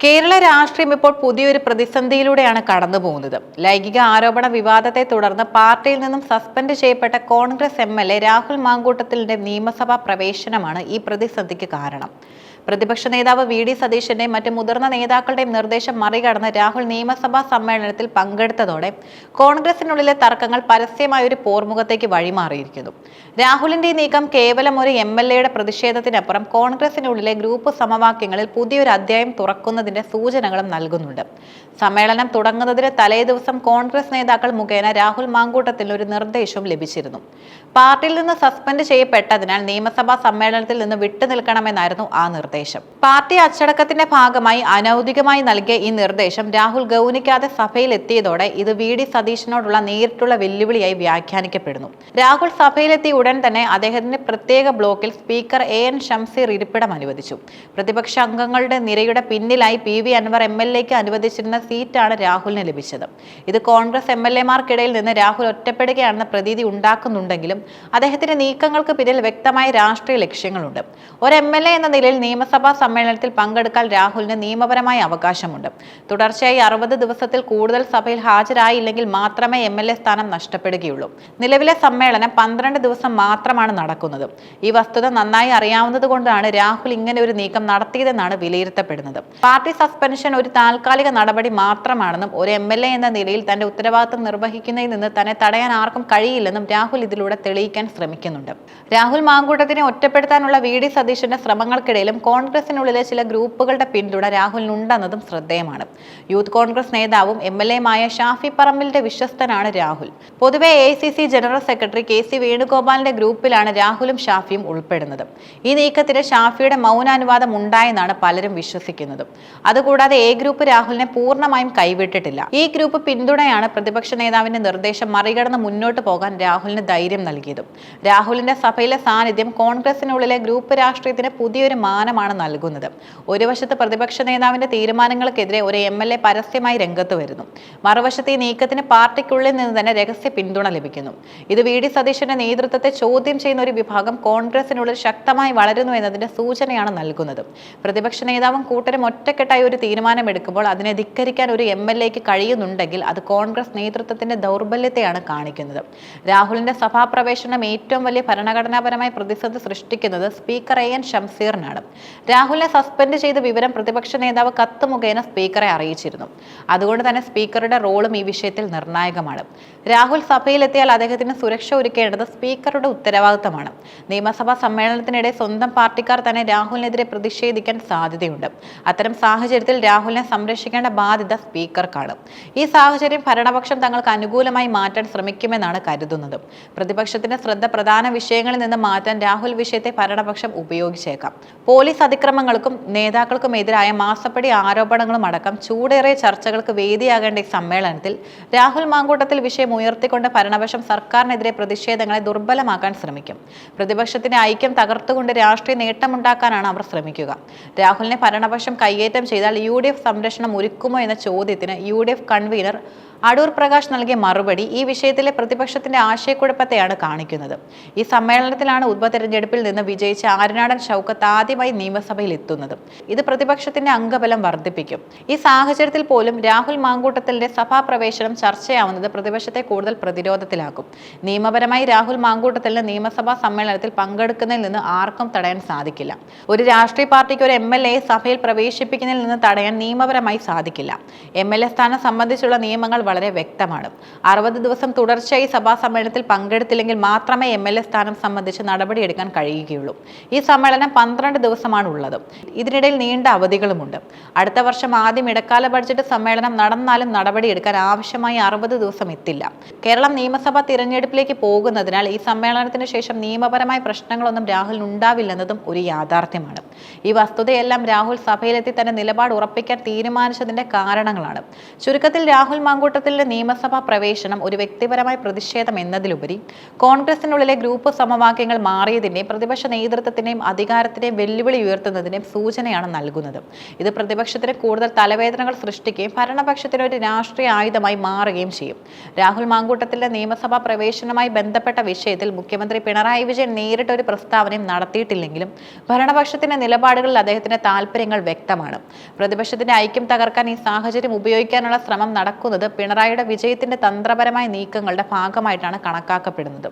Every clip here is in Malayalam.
കേരള രാഷ്ട്രീയം ഇപ്പോൾ പുതിയൊരു പ്രതിസന്ധിയിലൂടെയാണ് കടന്നു പോകുന്നത് ലൈംഗിക ആരോപണ വിവാദത്തെ തുടർന്ന് പാർട്ടിയിൽ നിന്നും സസ്പെൻഡ് ചെയ്യപ്പെട്ട കോൺഗ്രസ് എം രാഹുൽ മാങ്കൂട്ടത്തിലിന്റെ നിയമസഭാ പ്രവേശനമാണ് ഈ പ്രതിസന്ധിക്ക് കാരണം. പ്രതിപക്ഷ നേതാവ് വി ഡി സതീശന്റെയും മറ്റ് മുതിർന്ന നേതാക്കളുടെയും നിർദ്ദേശം മറികടന്ന് രാഹുൽ നിയമസഭാ സമ്മേളനത്തിൽ പങ്കെടുത്തതോടെ കോൺഗ്രസിനുള്ളിലെ തർക്കങ്ങൾ പരസ്യമായ ഒരു പോർമുഖത്തേക്ക് വഴിമാറിയിരിക്കുന്നു. രാഹുലിന്റെ നീക്കം കേവലം ഒരു എം എൽ എയുടെ പ്രതിഷേധത്തിനപ്പുറം കോൺഗ്രസിനുള്ളിലെ ഗ്രൂപ്പ് സമവാക്യങ്ങളിൽ പുതിയൊരു അധ്യായം തുറക്കുന്നതിന്റെ സൂചനകളും നൽകുന്നുണ്ട്. സമ്മേളനം തുടങ്ങുന്നതിന് തലേ ദിവസം കോൺഗ്രസ് നേതാക്കൾ മുഖേന രാഹുൽ മാങ്കൂട്ടത്തിന് ഒരു നിർദ്ദേശവും ലഭിച്ചിരുന്നു. പാർട്ടിയിൽ നിന്ന് സസ്പെൻഡ് ചെയ്യപ്പെട്ടതിനാൽ നിയമസഭാ സമ്മേളനത്തിൽ നിന്ന് വിട്ടുനിൽക്കണമെന്നായിരുന്നു ആ നിർദ്ദേശം. പാർട്ടി അച്ചടക്കത്തിന്റെ ഭാഗമായി അനൌദ്യോഗികമായി നൽകിയ ഈ നിർദ്ദേശം രാഹുൽ ഗൗനിക്കാതെ സഭയിൽ എത്തിയതോടെ ഇത് വി ഡി സതീശനോടുള്ള നേരിട്ടുള്ള വെല്ലുവിളിയായി വ്യാഖ്യാനിക്കപ്പെടുന്നു. രാഹുൽ സഭയിലെത്തിയ ഉടൻ തന്നെ അദ്ദേഹത്തിന്റെ പ്രത്യേക ബ്ലോക്കിൽ സ്പീക്കർ എ എൻ ഷംസീർ ഇരിപ്പിടം അനുവദിച്ചു. പ്രതിപക്ഷ അംഗങ്ങളുടെ നിരയുടെ പിന്നിലായി P V Anvar M L എക്ക് അനുവദിച്ചിരുന്ന സീറ്റാണ് രാഹുലിന് ലഭിച്ചത്. ഇത് കോൺഗ്രസ് എം എൽ എമാർക്കിടയിൽ നിന്ന് രാഹുൽ ഒറ്റപ്പെടുകയാണെന്ന പ്രതീതി ഉണ്ടാക്കുന്നുണ്ടെങ്കിലും അദ്ദേഹത്തിന്റെ നീക്കങ്ങൾക്ക് പിന്നിൽ വ്യക്തമായ രാഷ്ട്രീയ ലക്ഷ്യങ്ങളുണ്ട്. ഒരു എം എൽ എ എന്ന നിലയിൽ നിയമസഭാ സമ്മേളനത്തിൽ പങ്കെടുക്കാൻ രാഹുലിന് നിയമപരമായ അവകാശമുണ്ട്. തുടർച്ചയായി അറുപത് ദിവസത്തിൽ കൂടുതൽ സഭയിൽ ഹാജരായില്ലെങ്കിൽ മാത്രമേ എം എൽ എ സ്ഥാനം നഷ്ടപ്പെടുകയുള്ളൂ. നിലവിലെ സമ്മേളനം പന്ത്രണ്ട് ദിവസം മാത്രമാണ് നടക്കുന്നത്. ഈ വസ്തുത നന്നായി അറിയാവുന്നതുകൊണ്ടാണ് രാഹുൽ ഇങ്ങനെ ഒരു നീക്കം നടത്തിയതെന്നാണ് വിലയിരുത്തപ്പെടുന്നത്. പാർട്ടി സസ്പെൻഷൻ ഒരു താൽക്കാലിക നടപടി മാത്രമാണെന്നും ഒരു എം എൽ എ എന്ന നിലയിൽ തന്റെ ഉത്തരവാദിത്തം നിർവഹിക്കുന്നതിൽ നിന്ന് തന്നെ തടയാൻ ആർക്കും കഴിയില്ലെന്നും രാഹുൽ ഇതിലൂടെ തെളിയിക്കാൻ ശ്രമിക്കുന്നുണ്ട്. രാഹുൽ മാങ്കൂട്ടത്തിനെ ഒറ്റപ്പെടുത്താനുള്ള വി. ഡി. സതീശന്റെ ശ്രമങ്ങൾക്കിടയിലും കോൺഗ്രസിനുള്ളിലെ ചില ഗ്രൂപ്പുകളുടെ പിന്തുണ രാഹുലിനുണ്ടെന്നതും ശ്രദ്ധേയമാണ്. യൂത്ത് കോൺഗ്രസ് നേതാവും എം എൽ എമായ ഷാഫി പറമ്പിലിന്റെ വിശ്വസ്തനാണ് രാഹുൽ. പൊതുവെ A C C general secretary K C വേണുഗോപാലിന്റെ ഗ്രൂപ്പിലാണ് രാഹുലും ഷാഫിയും ഉൾപ്പെടുന്നത്. ഈ നീക്കത്തിന് ഷാഫിയുടെ മൗനാനുവാദം ഉണ്ടായെന്നാണ് പലരും വിശ്വസിക്കുന്നത്. അതുകൂടാതെ എ ഗ്രൂപ്പ് രാഹുലിനെ പൂർണമായും കൈവിട്ടിട്ടില്ല. ഈ ഗ്രൂപ്പ് പിന്തുണയാണ് പ്രതിപക്ഷ നേതാവിന്റെ നിർദ്ദേശം മറികടന്ന് മുന്നോട്ട് പോകാൻ രാഹുലിന് ധൈര്യം നൽകിയതും. രാഹുലിന്റെ സഭയിലെ സാന്നിധ്യം കോൺഗ്രസിനുള്ളിലെ ഗ്രൂപ്പ് രാഷ്ട്രീയത്തിന് പുതിയൊരു മാനമാണ് നൽകുന്നത്. ഒരു വശത്ത് പ്രതിപക്ഷ നേതാവിന്റെ തീരുമാനങ്ങൾക്കെതിരെ ഒരു എം എൽ എ പരസ്യമായി രംഗത്ത് വരുന്നു. മറുവശത്ത് ഈ നീക്കത്തിന് പാർട്ടിക്കുള്ളിൽ നിന്ന് തന്നെ രഹസ്യ പിന്തുണ ലഭിക്കുന്നു. ഇത് വി ഡി സതീശന്റെ നേതൃത്വത്തെ ചോദ്യം ചെയ്യുന്ന ഒരു വിഭാഗം കോൺഗ്രസിനുള്ളിൽ ശക്തമായി വളരുന്നു എന്നതിന്റെ സൂചനയാണ് നൽകുന്നത്. പ്രതിപക്ഷ നേതാവും കൂട്ടരും ഒറ്റക്കെട്ടായി ഒരു തീരുമാനമെടുക്കുമ്പോൾ അതിനെ ധിക്കരിക്കാൻ ഒരു എം എൽ എക്ക് കഴിയുന്നുണ്ടെങ്കിൽ അത് കോൺഗ്രസ് നേതൃത്വത്തിന്റെ ദൗർബല്യത്തെയാണ് കാണിക്കുന്നത്. രാഹുലിന്റെ സഭാപ്രവേശനം ഏറ്റവും വലിയ ഭരണഘടനാപരമായ പ്രതിസന്ധി സൃഷ്ടിക്കുന്നത് സ്പീക്കർ എ എൻ ഷംസീറിനാണ് രാഹുലിനെ സസ്പെൻഡ് ചെയ്ത വിവരം പ്രതിപക്ഷ നേതാവ് കത്ത് മുഖേന സ്പീക്കറെ അറിയിച്ചിരുന്നു. അതുകൊണ്ട് തന്നെ സ്പീക്കറുടെ റോളും ഈ വിഷയത്തിൽ നിർണായകമാണ്. രാഹുൽ സഭയിലെത്തിയാൽ അദ്ദേഹത്തിന് സുരക്ഷ ഒരുക്കേണ്ടത് സ്പീക്കറുടെ ഉത്തരവാദിത്തമാണ്. നിയമസഭാ സമ്മേളനത്തിനിടെ സ്വന്തം പാർട്ടിക്കാർ തന്നെ രാഹുലിനെതിരെ പ്രതിഷേധിക്കാൻ സാധ്യതയുണ്ട്. അത്തരം സാഹചര്യത്തിൽ രാഹുലിനെ സംരക്ഷിക്കേണ്ട ബാധ്യത സ്പീക്കർക്കാണ്. ഈ സാഹചര്യം ഭരണപക്ഷം തങ്ങൾക്ക് അനുകൂലമായി മാറ്റാൻ ശ്രമിക്കുമെന്നാണ് കരുതുന്നത്. പ്രതിപക്ഷത്തിന്റെ ശ്രദ്ധ പ്രധാന വിഷയങ്ങളിൽ നിന്ന് മാറ്റാൻ രാഹുൽ വിഷയത്തെ ഭരണപക്ഷം ഉപയോഗിച്ചേക്കാം. പോലീസ് അതിക്രമങ്ങൾക്കും നേതാക്കൾക്കും എതിരായ മാസപ്പടി ആരോപണങ്ങളും അടക്കം ചൂടേറിയ ചർച്ചകൾക്ക് വേദിയാകേണ്ട ഈ സമ്മേളനത്തിൽ രാഹുൽ മാങ്കൂട്ടത്തിൽ വിഷയം ഉയർത്തിക്കൊണ്ട് ഭരണപക്ഷം സർക്കാരിനെതിരെ പ്രതിഷേധങ്ങളെ ദുർബലമാക്കാൻ ശ്രമിക്കും. പ്രതിപക്ഷത്തിന്റെ ഐക്യം തകർത്തുകൊണ്ട് രാഷ്ട്രീയ നേട്ടമുണ്ടാക്കാനാണ് അവർ ശ്രമിക്കുക. രാഹുലിനെ ഭരണപക്ഷം കയ്യേറ്റം ചെയ്താൽ യു സംരക്ഷണം ഒരുക്കുമോ എന്ന ചോദ്യത്തിന് യു കൺവീനർ അടൂർ പ്രകാശ് നൽകിയ മറുപടി ഈ വിഷയത്തിലെ പ്രതിപക്ഷത്തിന്റെ ആശയക്കുഴപ്പത്തെയാണ് കാണിക്കുന്നത്. ഈ സമ്മേളനത്തിലാണ് ഉപതെരഞ്ഞെടുപ്പിൽ നിന്ന് വിജയിച്ച ആര്യനാടൻ ഷൗക്കത്ത് ആദ്യമായി നിയമസഭയിൽ എത്തുന്നത് ഇത് പ്രതിപക്ഷത്തിന്റെ അംഗബലം വർദ്ധിപ്പിക്കും. ഈ സാഹചര്യത്തിൽ പോലും രാഹുൽ മാങ്കൂട്ടത്തിന്റെ സഭാപ്രവേശനം ചർച്ചയാവുന്നത് പ്രതിപക്ഷത്തെ കൂടുതൽ പ്രതിരോധത്തിലാക്കും. നിയമപരമായി രാഹുൽ മാങ്കൂട്ടത്തിന് നിയമസഭാ സമ്മേളനത്തിൽ പങ്കെടുക്കുന്നതിൽ നിന്ന് ആർക്കും തടയാൻ സാധിക്കില്ല. ഒരു രാഷ്ട്രീയ പാർട്ടിക്ക് ഒരു എം എൽ എ സഭയിൽ പ്രവേശിപ്പിക്കുന്നതിൽ നിന്ന് തടയാൻ നിയമപരമായി സാധിക്കില്ല. എം എൽ എ സ്ഥാനം സംബന്ധിച്ചുള്ള നിയമങ്ങൾ വളരെ വ്യക്തമാണ്. അറുപത് ദിവസം തുടർച്ചയായി സഭാ സമ്മേളനത്തിൽ പങ്കെടുത്തില്ലെങ്കിൽ മാത്രമേ എം എൽ എ സ്ഥാനം സംബന്ധിച്ച് നടപടിയെടുക്കാൻ കഴിയുകയുള്ളൂ. ഈ സമ്മേളനം പന്ത്രണ്ട് ദിവസമാണ് ഉള്ളത് ഇതിനിടയിൽ നീണ്ട അവധികളുമുണ്ട്. അടുത്ത വർഷം ആദ്യം ഇടക്കാല ബഡ്ജറ്റ് സമ്മേളനം നടന്നാലും നടപടിയെടുക്കാൻ ആവശ്യമായി അറുപത് ദിവസം എത്തില്ല. കേരളം നിയമസഭാ തിരഞ്ഞെടുപ്പിലേക്ക് പോകുന്നതിനാൽ ഈ സമ്മേളനത്തിന് ശേഷം നിയമപരമായ പ്രശ്നങ്ങളൊന്നും രാഹുലിന് ഉണ്ടാവില്ലെന്നതും ഒരു യാഥാർത്ഥ്യമാണ്. ഈ വസ്തുതയെല്ലാം രാഹുൽ സഭയിലെത്തി തന്നെ നിലപാട് ഉറപ്പിക്കാൻ തീരുമാനിച്ചതിന്റെ കാരണങ്ങളാണ്. ചുരുക്കത്തിൽ രാഹുൽ മാങ്കൂട്ടത്തിലെ നിയമസഭാ പ്രവേശനം ഒരു വ്യക്തിപരമായ പ്രതിഷേധം എന്നതിലുപരി കോൺഗ്രസിനുള്ളിലെ ഗ്രൂപ്പ് സമവാക്യങ്ങൾ മാറിയതിന്റെയും പ്രതിപക്ഷ നേതൃത്വത്തിന്റെയും അധികാരത്തിന്റെയും വെല്ലുവിളി ഉയർത്തുന്നതിന്റെയും സൂചനയാണ് നൽകുന്നത്. ഇത് പ്രതിപക്ഷത്തിന് കൂടുതൽ തലവേദനകൾ സൃഷ്ടിക്കുകയും ഭരണപക്ഷത്തിന് ഒരു രാഷ്ട്രീയ ആയുധമായി മാറുകയും ചെയ്യും. രാഹുൽ മാങ്കൂട്ടത്തിലെ നിയമസഭാ പ്രവേശനവുമായി ബന്ധപ്പെട്ട വിഷയത്തിൽ മുഖ്യമന്ത്രി പിണറായി വിജയൻ നേരിട്ട് ഒരു പ്രസ്താവനയും നടത്തിയിട്ടില്ലെങ്കിലും ഭരണപക്ഷത്തിന്റെ നിലപാടുകളിൽ അദ്ദേഹത്തിന്റെ താല്പര്യങ്ങൾ വ്യക്തമാണ്. പ്രതിപക്ഷത്തിന്റെ ഐക്യം തകർക്കാൻ ഈ സാഹചര്യം ഉപയോഗിക്കാനുള്ള ശ്രമം നടക്കുന്നത് പിണറായിയുടെ വിജയത്തിന്റെ തന്ത്രപരമായ നീക്കങ്ങളുടെ ഭാഗമായിട്ടാണ് കണക്കാക്കപ്പെടുന്നത്.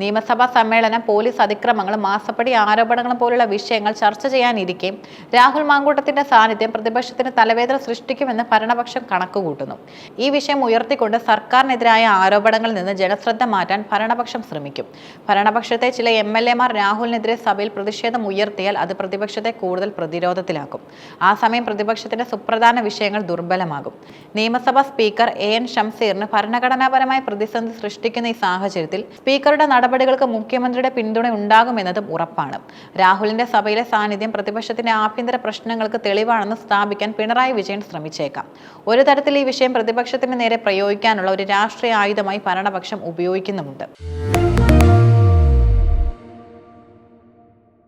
നിയമസഭാ സമ്മേളനം പോലീസ് അതിക്രമങ്ങളും മാസപ്പടി ആരോപണങ്ങളും പോലുള്ള വിഷയങ്ങൾ ചർച്ച ചെയ്യാനിരിക്കെ. രാഹുൽ മാങ്കൂട്ടത്തിന്റെ സാന്നിധ്യം പ്രതിപക്ഷത്തിന് തലവേദന സൃഷ്ടിക്കുമെന്ന് ഭരണപക്ഷം കണക്കുകൂട്ടുന്നു. ഈ വിഷയം ഉയർത്തിക്കൊണ്ട് സർക്കാരിനെതിരായ ആരോപണങ്ങളിൽ നിന്ന് ജനശ്രദ്ധ മാറ്റാൻ ഭരണപക്ഷം ശ്രമിക്കും. ഭരണപക്ഷത്തെ ചില എം എൽ എമാർ രാഹുലിനെതിരെ സഭയിൽ പ്രതിഷേധം ഉയർത്തിയാൽ അത് പ്രതിപക്ഷത്തെ കൂടുതൽ പ്രതിരോധത്തിലാക്കും. ആ സമയം പ്രതിപക്ഷത്തിന്റെ സുപ്രധാന വിഷയങ്ങൾ ദുർബലമാകും. നിയമസഭാ സ്പീക്കർ എ എൻ ഷംസീറിന് ഭരണഘടനാപരമായ പ്രതിസന്ധി സൃഷ്ടിക്കുന്ന ഈ സാഹചര്യത്തിൽ സ്പീക്കറുടെ നടപടികൾക്ക് മുഖ്യമന്ത്രിയുടെ പിന്തുണ ഉണ്ടാകുമെന്നതും ഉറപ്പാണ്. രാഹുലിന്റെ സഭയിലെ സാന്നിധ്യം പ്രതിപക്ഷത്തിന്റെ ആഭ്യന്തര പ്രശ്നങ്ങൾക്ക് തെളിവാണെന്ന് സ്ഥാപിക്കാൻ പിണറായി വിജയൻ ശ്രമിച്ചേക്കാം. ഒരു തരത്തിൽ ഈ വിഷയം പ്രതിപക്ഷത്തിന് നേരെ പ്രയോഗിക്കാനുള്ള ഒരു രാഷ്ട്രീയ ആയുധമായി ഭരണപക്ഷം ഉപയോഗിക്കുന്നുമുണ്ട്.